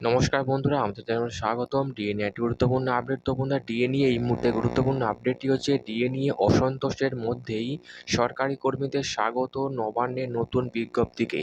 নমস্কার বন্ধুরা, আমাদের চ্যানেলে স্বাগতম। ডিএ নিয়ে একটি গুরুত্বপূর্ণ আপডেট তো বন্ধুরা ডিএ নিয়ে এই মুহূর্তে গুরুত্বপূর্ণ আপডেটটি হচ্ছে ডিএ নিয়ে অসন্তোষের মধ্যেই সরকারি কর্মীদের স্বাগত নবান্নের নতুন বিজ্ঞপ্তিকে।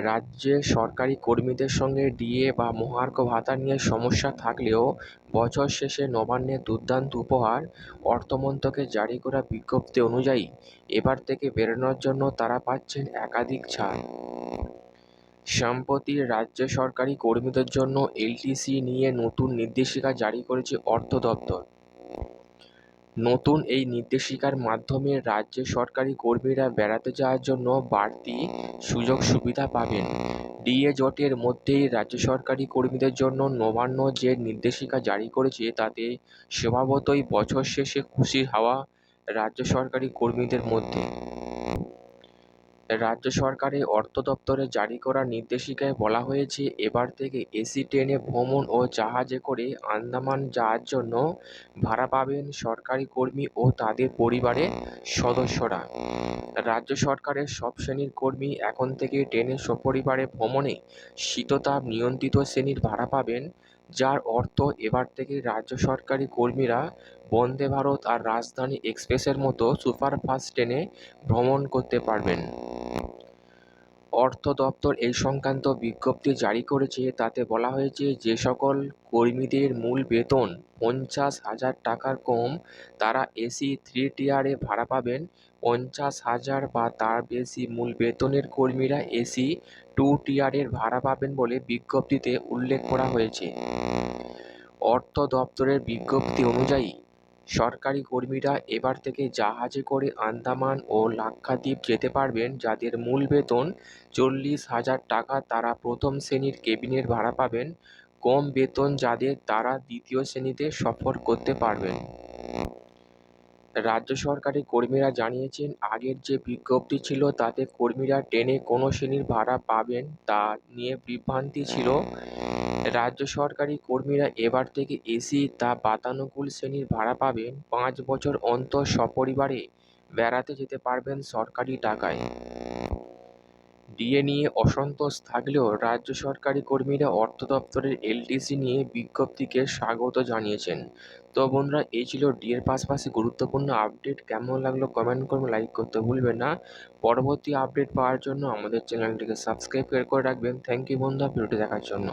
রাজ্যে সরকারি কর্মীদের সঙ্গে ডিএ বা মহার্ঘ ভাতা নিয়ে সমস্যা থাকলেও বছর শেষে নবান্নের দুর্দান্ত উপহার অর্থমন্ত্রকের জারি করা বিজ্ঞপ্তি অনুযায়ী এবার থেকে বেরোনোর জন্য তারা পাচ্ছেন একাধিক ছাড়। সম্প্রতি রাজ্য সরকারি কর্মীদের জন্য এলটিসি নিয়ে নতুন নির্দেশিকা জারি করেছে অর্থ দপ্তর। নতুন এই নির্দেশিকার মাধ্যমে রাজ্য সরকারি কর্মীরা বেড়াতে যাওয়ার জন্য বাড়তি সুযোগ সুবিধা পাবেন। ডিএ জটের মধ্যেই রাজ্য সরকারি কর্মীদের জন্য নবান্ন যে নির্দেশিকা জারি করেছে, তাতে স্বভাবতই বছর শেষে খুশি হাওয়া রাজ্য সরকারি কর্মীদের মধ্যে। রাজ্য সরকারের অর্থ দপ্তরে জারি করা নির্দেশিকায় বলা হয়েছে, এবার থেকে এসি ট্রেনে ভ্রমণ ও জাহাজে করে আন্দামান যাওয়ার জন্য ভাড়া পাবেন সরকারি কর্মী ও তাদের পরিবারের সদস্যরা। রাজ্য সরকারের সব শ্রেণির কর্মী এখন থেকে ট্রেনে সপরিবারে ভ্রমণে শীততাপ নিয়ন্ত্রিত শ্রেণির ভাড়া পাবেন, যার অর্থ এবার থেকে রাজ্য সরকারি কর্মীরা বন্দে ভারত আর রাজধানী এক্সপ্রেসের মতো সুপারফাস্ট ট্রেনে ভ্রমণ করতে পারবেন। অর্থ দপ্তর এই সংক্রান্ত বিজ্ঞপ্তি জারি করেছে। তাতে বলা হয়েছে, যে সকল কর্মীদের মূল বেতন পঞ্চাশ হাজার টাকার কম, তারা এসি থ্রি টিয়ারে ভাড়া পাবেন। পঞ্চাশ হাজার বা তার বেশি মূল বেতনের কর্মীরা এসি টু টিয়ারের ভাড়া পাবেন বলে বিজ্ঞপ্তিতে উল্লেখ করা হয়েছে। অর্থ দপ্তরের বিজ্ঞপ্তি অনুযায়ী সরকারি কর্মীরা এবার থেকে জাহাজে করে আন্দামান ও লাক্ষাদ্বীপ যেতে পারবেন, যাদের মূল বেতন চল্লিশ হাজার টাকা। তারা প্রথম শ্রেণির কেবিনের ভাড়া পাবেন, কম বেতন যাদের তারা দ্বিতীয় শ্রেণীতে সফর করতে পারবেন। রাজ্য সরকারি কর্মীরা জানিয়েছেন, আগের যে বিজ্ঞপ্তি ছিল তাতে কর্মীরা ট্রেনে কোনো শ্রেণির ভাড়া পাবেন তা নিয়ে বিভ্রান্তি ছিল। রাজ্য সরকারি কর্মীরা এবার থেকে এসি তা বাতানুকূল শ্রেণির ভাড়া পাবেন পাঁচ বছর অন্তর সপরিবারে বেড়াতে যেতে পারবেন সরকারি টাকায়। ডিএ নিয়ে অসন্তোষ থাকলেও রাজ্য সরকারি কর্মীরা অর্থ দপ্তরের এলটিসি নিয়ে বিজ্ঞপ্তিকে স্বাগত জানিয়েছেন। তো বন্ধুরা, এই ছিল ডিএর পাশাপাশি গুরুত্বপূর্ণ আপডেট। কেমন লাগল কমেন্ট করবেন লাইক করতে ভুলবেন না। পরবর্তী আপডেট পাওয়ার জন্য আমাদের চ্যানেলটিকে সাবস্ক্রাইব করে রাখবেন। থ্যাংক ইউ বন্ধুরা, ভিডিওটি দেখার জন্য।